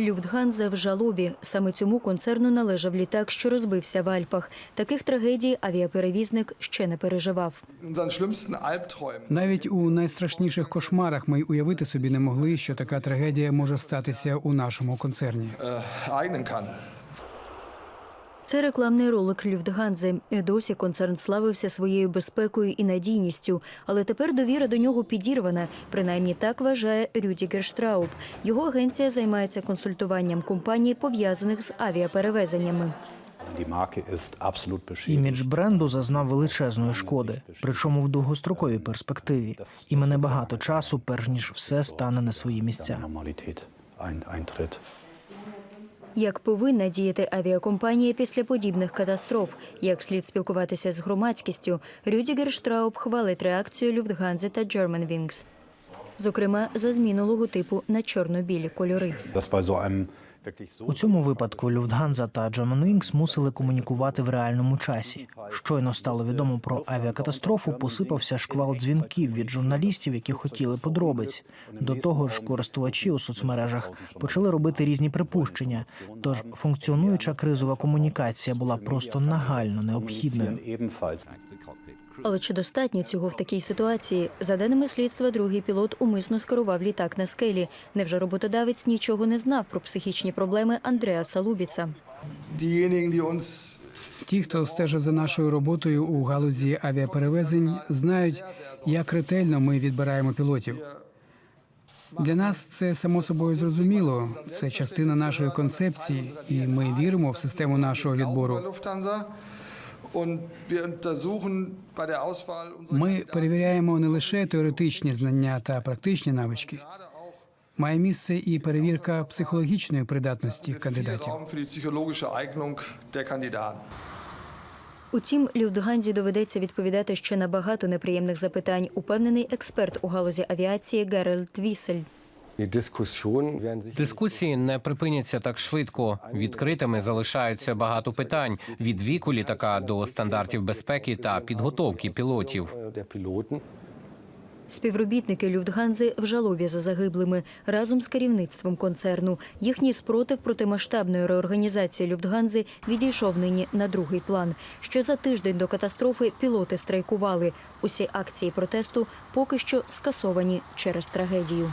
Люфтганза в жалобі. Саме цьому концерну належав літак, що розбився в Альпах. Таких трагедій авіаперевізник ще не переживав. Навіть у найстрашніших кошмарах ми й уявити собі не могли, що така трагедія може статися у нашому концерні. Це рекламний ролик Люфтганзи. Досі концерн славився своєю безпекою і надійністю, але тепер довіра до нього підірвана. Принаймні так вважає Рюдігер Штрауб. Його агенція займається консультуванням компаній, пов'язаних з авіаперевезеннями. Імідж бренду зазнав величезної шкоди, причому в довгостроковій перспективі. І мене багато часу, перш ніж все стане на свої місця. Як повинна діяти авіакомпанія після подібних катастроф? Як слід спілкуватися з громадськістю? Рюдігер Штрауб хвалить реакцію Люфтганзе та Germanwings. Зокрема, за зміну логотипу на чорно-білі кольори. У цьому випадку Люфтганза та Germanwings мусили комунікувати в реальному часі. Щойно стало відомо про авіакатастрофу, посипався шквал дзвінків від журналістів, які хотіли подробиць. До того ж, користувачі у соцмережах почали робити різні припущення. Тож функціонуюча кризова комунікація була просто нагально необхідною. Але чи достатньо цього в такій ситуації? За даними слідства, другий пілот умисно скерував літак на скелі. Невже роботодавець нічого не знав про психічні проблеми Андреаса Лубіца? Ті, хто стежив за нашою роботою у галузі авіаперевезень, знають, як ретельно ми відбираємо пілотів. Для нас це само собою зрозуміло. Це частина нашої концепції, і ми віримо в систему нашого відбору. Ми перевіряємо не лише теоретичні знання та практичні навички. Має місце і перевірка психологічної придатності кандидатів. Утім, Люфтганзі доведеться відповідати ще на багато неприємних запитань, упевнений експерт у галузі авіації Геральд Вісель. Дискусії не припиняться так швидко. Відкритими залишаються багато питань від віку літака до стандартів безпеки та підготовки пілотів. Співробітники Люфтганзи в жалобі за загиблими разом з керівництвом концерну. Їхній спротив проти масштабної реорганізації Люфтганзи відійшов нині на другий план. Ще за тиждень до катастрофи пілоти страйкували. Усі акції протесту поки що скасовані через трагедію.